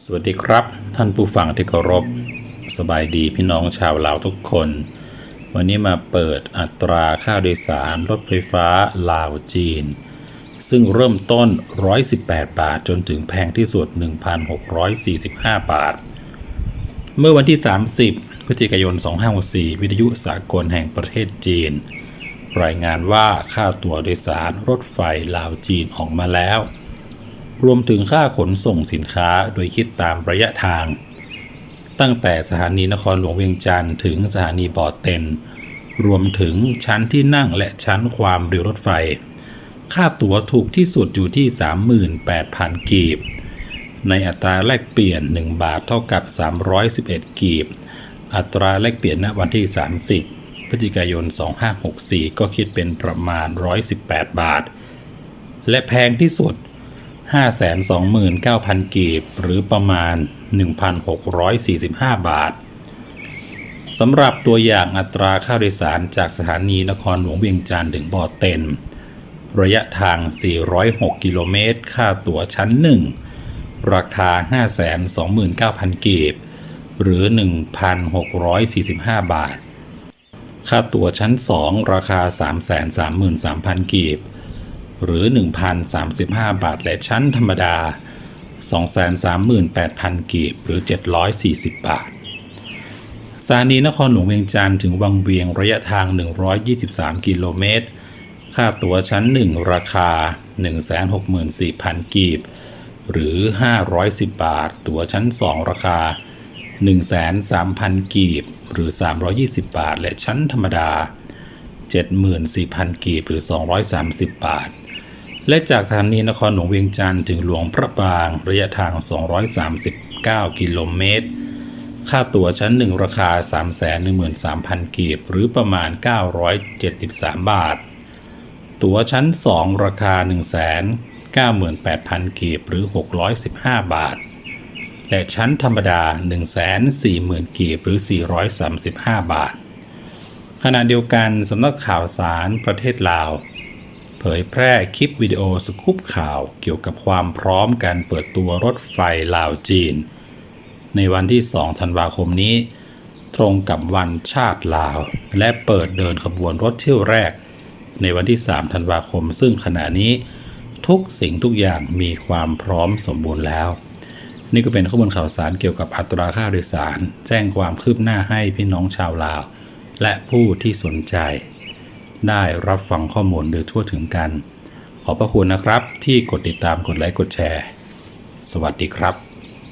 สวัสดีครับ ท่านผู้ฟังที่เคารพสบายดีพี่น้องชาวลาวทุกคน วันนี้มาเปิดอัตราค่าโดยสารรถไฟฟ้าลาวจีน ซึ่งเริ่มต้น 118 บาทจนถึงแพงที่สุด 1,645 บาท เมื่อวันที่ 30 พฤศจิกายน 2564 วิทยุสากลแห่งประเทศจีน รายงานว่าค่าตั๋วโดยสารรถไฟลาวจีนออกมาแล้ว รวมถึงค่าขนส่งสินค้าโดยคิดตามระยะทาง ตั้งแต่สถานีนครหลวงเวียงจันทร์ถึงสถานีบ่อเต็น รวมถึงชั้นที่นั่งและชั้นความเร็วรถไฟ ค่าตั๋วถูกที่สุดอยู่ที่ 38,000 กีบ ในอัตราแลกเปลี่ยน 1 บาทเท่ากับ 311 กีบ อัตราแลกเปลี่ยนณวันที่ 30 พฤศจิกายน 2564 ก็คิดเป็นประมาณ 118 บาท และแพงที่สุด 529,000 กีบ หรือประมาณ 1,645 บาทสำหรับตัวอย่างอัตราค่าโดยสารจากสถานีนครหลวงเวียงจันทร์ถึงบ่อเต็น ระยะทาง 406 กิโลเมตร ค่าตั๋วชั้น 1 ราคา 529,000 กีบ หรือ 1,645 บาท ค่าตั๋วชั้น 2 ราคา 333,000 กีบ หรือ 1,035 บาท และชั้นธรรมดา 238,000 กีบหรือ 740 บาท สถานีนครหลวงเวียงจันทร์ถึงวังเวียงระยะทาง 123 กิโลเมตร ค่าตั๋วชั้น 1 ราคา 164,000 กีบ หรือ 510 บาท ตั๋วชั้น 2 ราคา 103,000 กีบ หรือ 320 บาท และชั้นธรรมดา 74,000 กีบ หรือ 230 บาท และจากสถานีนครหลวงเวียงจันทร์ถึงหลวงพระบาง ระยะทาง 239 กิโลเมตร ค่าตั๋วชั้น 1 ราคา 313,000 กีบ หรือประมาณ 973 บาท ตั๋วชั้น 2 ราคา 198,000 กีบ หรือ 615 บาท และชั้นธรรมดา 140,000 กีบ หรือ 435 บาท ขณะเดียวกันสำนักข่าวสารประเทศลาว เผยแพร่คลิปวิดีโอสกู๊ปข่าวเกี่ยวกับความพร้อมการเปิดตัวรถไฟลาวจีน ในวันที่ 2 ธันวาคมนี้ ตรงกับวันชาติลาว และเปิดเดินขบวนรถเที่ยวแรก ในวันที่ 3 ธันวาคม ซึ่งขณะนี้ ทุกสิ่งทุกอย่างมีความพร้อมสมบูรณ์แล้ว นี่ก็เป็นข้อมูลข่าวสารเกี่ยวกับอัตราค่าโดยสาร แจ้งความคืบหน้าให้พี่น้องชาวลาว และผู้ที่สนใจ ได้รับฟังข้อมูลโดยทั่วถึงกัน ขอบพระคุณนะครับที่กดติดตามกดไลค์กดแชร์ สวัสดีครับ